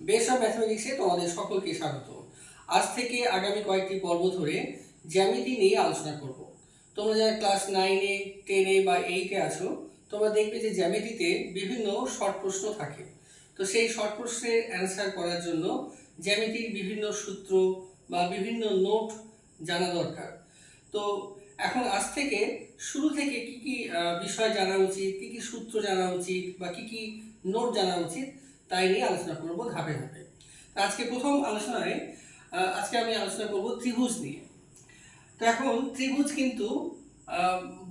Base of ম্যাথমেটিক্সে তোমাদের সকলকে স্বাগত। আজ থেকে আগামী কয়েকটি পর্ব ধরে জ্যামিতি নিয়ে আলোচনা করব। তোমরা যারা ক্লাস নাইনে টেনে বা এইটে আছো, তোমরা দেখবে যে জ্যামিতিতে বিভিন্ন শর্ট প্রশ্ন থাকে। তো সেই শর্ট প্রশ্নের অ্যান্সার করার জন্য জ্যামিতির বিভিন্ন সূত্র বা বিভিন্ন নোট জানা দরকার। তো এখন আজ থেকে শুরু থেকে কি কি বিষয় জানা উচিত, কি কি সূত্র জানা উচিত বা কি কি নোট জানা উচিত তাই নিয়ে আলোচনা করব ধাপে ধাপে। আজকে প্রথম আলোচনায় আজকে আমি আলোচনা করব ত্রিভুজ নিয়ে। তো এখন ত্রিভুজ কিন্তু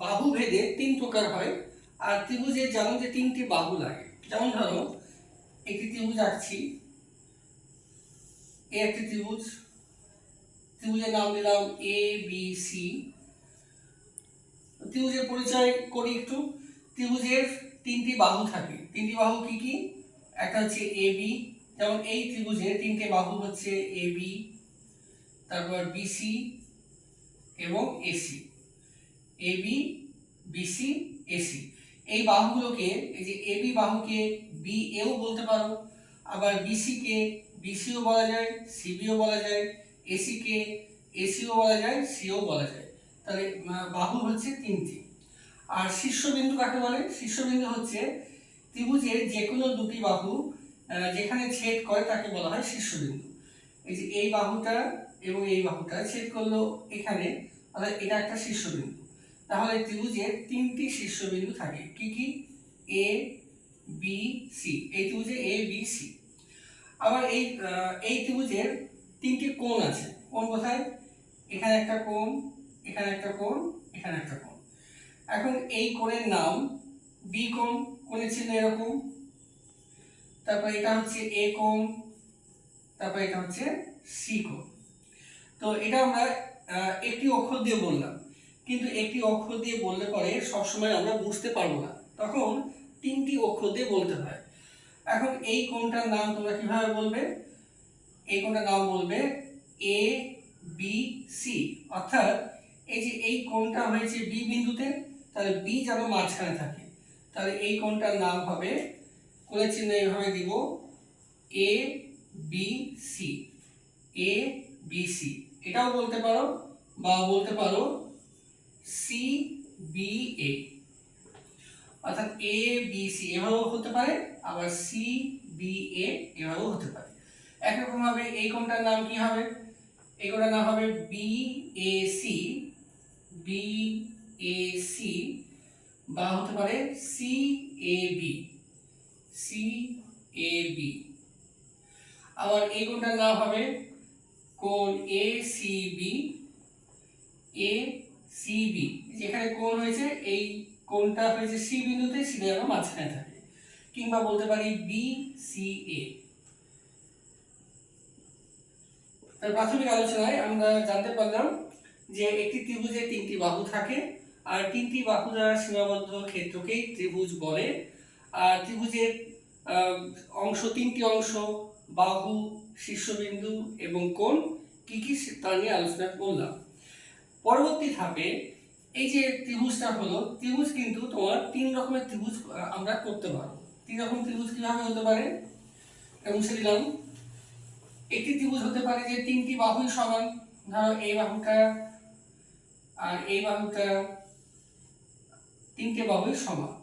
বাহু ভেদে তিন প্রকার হয়। আর ত্রিভুজে জানো যে তিনটি বাহু লাগে, যেমন ধরো, একটি ত্রিভুজ আঁকছি, এ একটি ত্রিভুজ, ত্রিভুজের নাম দিলাম এ বি সি ত্রিভুজের পরিচয় করি একটু। ত্রিভুজের তিনটি বাহু থাকে। তিনটি বাহু কি কি? একটা হচ্ছে এ বি যেমন এই ত্রিভুজের তিনটে বাহু হচ্ছে এ বি তারপর বিসি এবং AC A B BC AC এই বাহুগুলোকে, এই যে এ বি বাহুকে বি এও বলতে পারো, আবার বিসিকে বিসিও বলা যায় সিবিও বলা যায় এসিকে এসিও বলা যায় সিও বলা যায়। তাহলে বাহু হচ্ছে তিনটি। আর শীর্ষবিন্দু কাকে বলে? শীর্ষবিন্দু হচ্ছে ত্রিভুজের যে কোনো দুটি বাহু যেখানে ছেদ করে তাকে বলা হয় শীর্ষবিন্দু। এই যে এই বাহুটা এবং এই বাহুটা ছেদ করল এখানে অর্থাৎ এটা একটা শীর্ষবিন্দু। তাহলে ত্রিভুজের তিনটি শীর্ষবিন্দু থাকে। কি কি? এ বি সি এই ত্রিভুজে এ বি সি আবার এই এই ত্রিভুজের তিনটি কোণ আছে। কোণ কোথায়? এখানে একটা কোণ, এখানে একটা কোণ, এখানে একটা কোণ। এখন এই কোণের নাম বি কোণ। কোণের এরকম। তারপর এটা হচ্ছে এ কোণ, তারপর এটা হচ্ছে সি কোণ। তো এটা আমরা একটি অক্ষর দিয়ে বললাম। কিন্তু একটি অক্ষর দিয়ে বললে পরে সবসময় আমরা বুঝতে পারব না। তখন তিনটি অক্ষর দিয়ে বলতে হয়। এখন এই কোণটার নাম তোমরা কীভাবে বলবে? এই কোণটার নাম বলবে এ, বি, সি। অর্থাৎ এই যে এই কোণটা হয়েছে বি বিন্দুতে, তাহলে বি যেন মাঝখানে থাকে। তাহলে এই কোণটার নাম হবে কোণের চিহ্ন এইভাবে দিব A B C A B C এটাও বলতে পারো বা বলতে পারো সি বি এ অর্থাৎ এ বি সি এভাবেও হতে পারে, আবার সি বি এ এভাবেও হতে পারে। একরকম ভাবে এই কোণটার নাম কি হবে? এই কোণটার নাম হবে B A C B A C বা হতে পারে C A B C A B আবার এই কোণটার নাম হবে? কোণ A C B A C B যেখানে কোণ হয়েছে, এই কোণটা হয়েছে সি বিন্দুতে সি যেন মাঝখানে থাকে। কিংবা বলতে পারি বি সি এ তার প্রাথমিক আলোচনায় আমরা জানতে পারলাম যে একটি ত্রিভুজে তিনটি বাহু থাকে। আর তিনটি বাহু দ্বারা সীমাবদ্ধ ক্ষেত্রকেই ত্রিভুজ বলে। আর ত্রিভুজের অংশ তিনটি অংশ, বাহু, শীর্ষবিন্দু এবং কোণ, কি কি তা নিয়ে আলোচনা করলাম। পরবর্তী ধাপে এই যে ত্রিভুজটা হলো, ত্রিভুজ কিন্তু তোমার তিন রকমের ত্রিভুজ আমরা করতে পারব। তিন রকম ত্রিভুজ কীভাবে হতে পারে? মুছে দিলাম, একটি ত্রিভুজ হতে পারে যে তিনটি বাহুই সমান। ধরো এই বাহুটা আর এই বাহুটা তিনটে বাহুই সমান।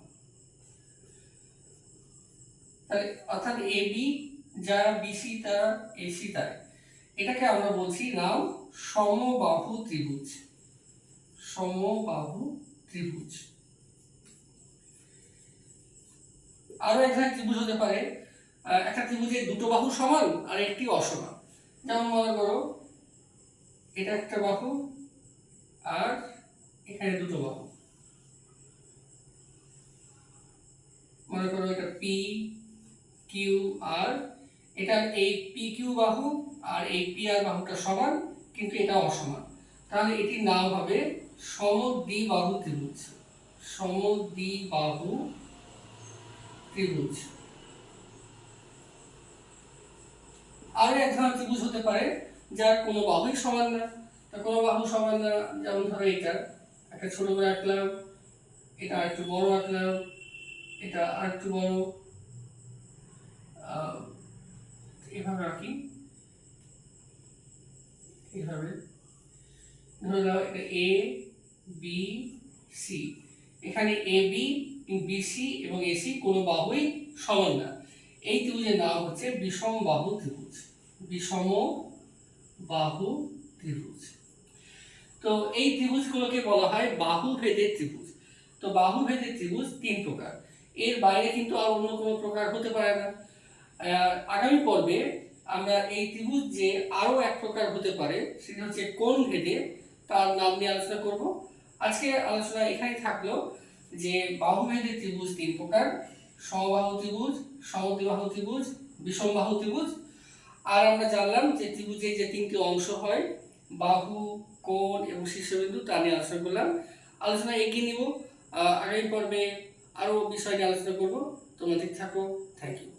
তাহলে অর্থাৎ এ বি যা বিসি তা এসি তাই। এটাকে আমরা বলছি নাম সমবাহু ত্রিভুজ। সমবাহু ত্রিভুজ। আরও এক ধরনের ত্রিভুজ হতে পারে। একটা ত্রিভুজে দুটো বাহু সমান আর একটি অসমান। যেমন মনে করো, এটা একটা বাহু আর এখানে দুটো বাহু। মনে করো এটা পি কিউ আর এটা এই পি কিউ বাহু আর এই পি আর বাহুটা সমান, কিন্তু এটা অসমান। তাহলে এটির নাম হবে সমদ্বিবাহু ত্রিভুজ। সমদ্বিবাহু ত্রিভুজ। আরও এক ধরনের ত্রিভুজ হতে পারে যার কোনো বাহুই সমান না। তা কোনো বাহু সমান না, যেমন ধরো এটা। একটা ছোট করে আঁকলাম, এটা একটু বড় আঁকলাম এটা আর একটু বড় এভাবে আঁকি এভাবে। ধরে নাও এ বি সি এখানে এ বি বিসি এবং এসি কোনো বাহুই সমান না। এই ত্রিভুজের নাম হচ্ছে বিষম বাহু ত্রিভুজ। বিষম বাহু ত্রিভুজ। তো এই ত্রিভুজগুলোকে বলা হয় বাহু ভেদের ত্রিভুজ। তো বাহু ভেদের ত্রিভুজ তিন প্রকার। এর বাইরে কিন্তু আর অন্য কোনো প্রকার হতে পারে না। আগামী পর্বে আমরা এই ত্রিভুজ যে আরও এক প্রকার হতে পারে, সেটা হচ্ছে কোন ভেদে তার নাম নিয়ে আলোচনা করব। আজকে আলোচনা এখানে থাকল যে বাহু ভেদের ত্রিভুজ তিন প্রকার, সমবাহু ত্রিভুজ, সমদ্বিবাহু ত্রিভুজ, বিষমবাহু ত্রিভুজ। আর আমরা জানলাম যে ত্রিভুজে যে তিনটি অংশ হয়, বাহু, কোণ এবং শীর্ষবিন্দু, তা নিয়ে আলোচনা করলাম। আলোচনা এগিয়ে নিব। আগামী পর্বে আরও বিষয় নিয়ে আলোচনা করব। তোমাদের থাকো। Thank you